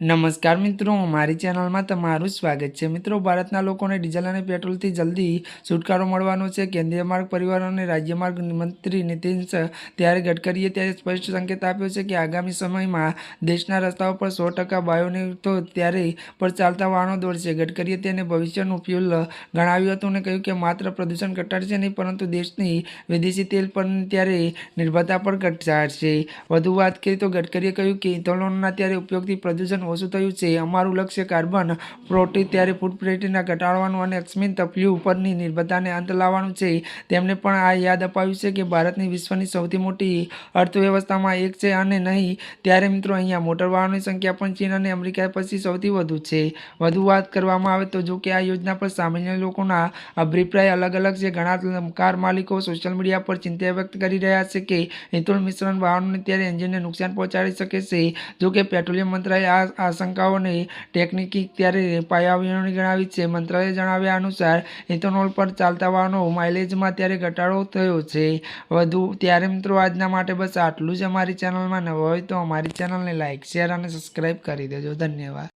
નમસ્કાર મિત્રો, મારી ચેનલમાં તમારું સ્વાગત છે. મિત્રો, ભારતના લોકોને ડીઝલ અને પેટ્રોલથી જલ્દી છુટકારો મળવાનો છે. કેન્દ્રીય માર્ગ પરિવહન અને રાજ્ય માર્ગ મંત્રી નીતિન ત્યારે ગડકરીએ ત્યારે સ્પષ્ટ સંકેત આપ્યો છે કે આગામી સમયમાં દેશના રસ્તાઓ પર સો ટકા તો ત્યારે પર ચાલતા વાહનો દોડશે. ગડકરીએ તેને ભવિષ્યનું ફ્યુલ ગણાવ્યું હતું અને કહ્યું કે માત્ર પ્રદૂષણ ઘટાડશે નહીં, પરંતુ દેશની વિદેશી તેલ પર ત્યારે નિર્ભરતા પણ ઘટાડશે. વધુ વાત કરીએ તો ગડકરીએ કહ્યું કે ઇથોનોલના ત્યારે ઉપયોગથી પ્રદૂષણ ઓછું થયું છે. અમારું લક્ષ્ય કાર્બન, પ્રોટીન ત્યારે ફૂડ ફૂટપ્રિન્ટના ઘટાડવાનું અને અક્ષમીન તફલી ઉપરની નિર્ભરતાને અંત લાવવાનું છે. તેમણે પણ આ યાદ અપાવ્યું છે કે ભારતની વિશ્વની સૌથી મોટી અર્થવ્યવસ્થામાં એક છે અને નહીં. ત્યારે મિત્રો, અહીંયા મોટર વાહનોની સંખ્યા પણ ચીન અને અમેરિકા પછી સૌથી વધુ છે. વધુ વાત કરવામાં આવે તો જો કે આ યોજના પર સામાન્ય લોકોના અભિપ્રાય અલગ અલગ છે. ઘણા કાર માલિકો સોશિયલ મીડિયા પર ચિંતા વ્યક્ત કરી રહ્યા છે કે ઇથોલ મિશ્રણ વાહનોને ત્યારે એન્જિનને નુકસાન પહોંચાડી શકે છે. જો કે પેટ્રોલિયમ મંત્રાલયે આ આશંકાઓને ટેકનિકી ત્યારે પાયાવિહોણી ગણાવી છે. મંત્રાલયે જણાવ્યા અનુસાર, ઇથોનોલ પર ચાલતા વાહનો માઇલેજમાં ત્યારે ઘટાડો થયો છે. વધુ, ત્યારે મિત્રો, આજના માટે બસ આટલું જ અમારી ચેનલમાં નવો હોય તો અમારી ચેનલને લાઇક શેર અને સબસ્ક્રાઈબ કરી દેજો. ધન્યવાદ.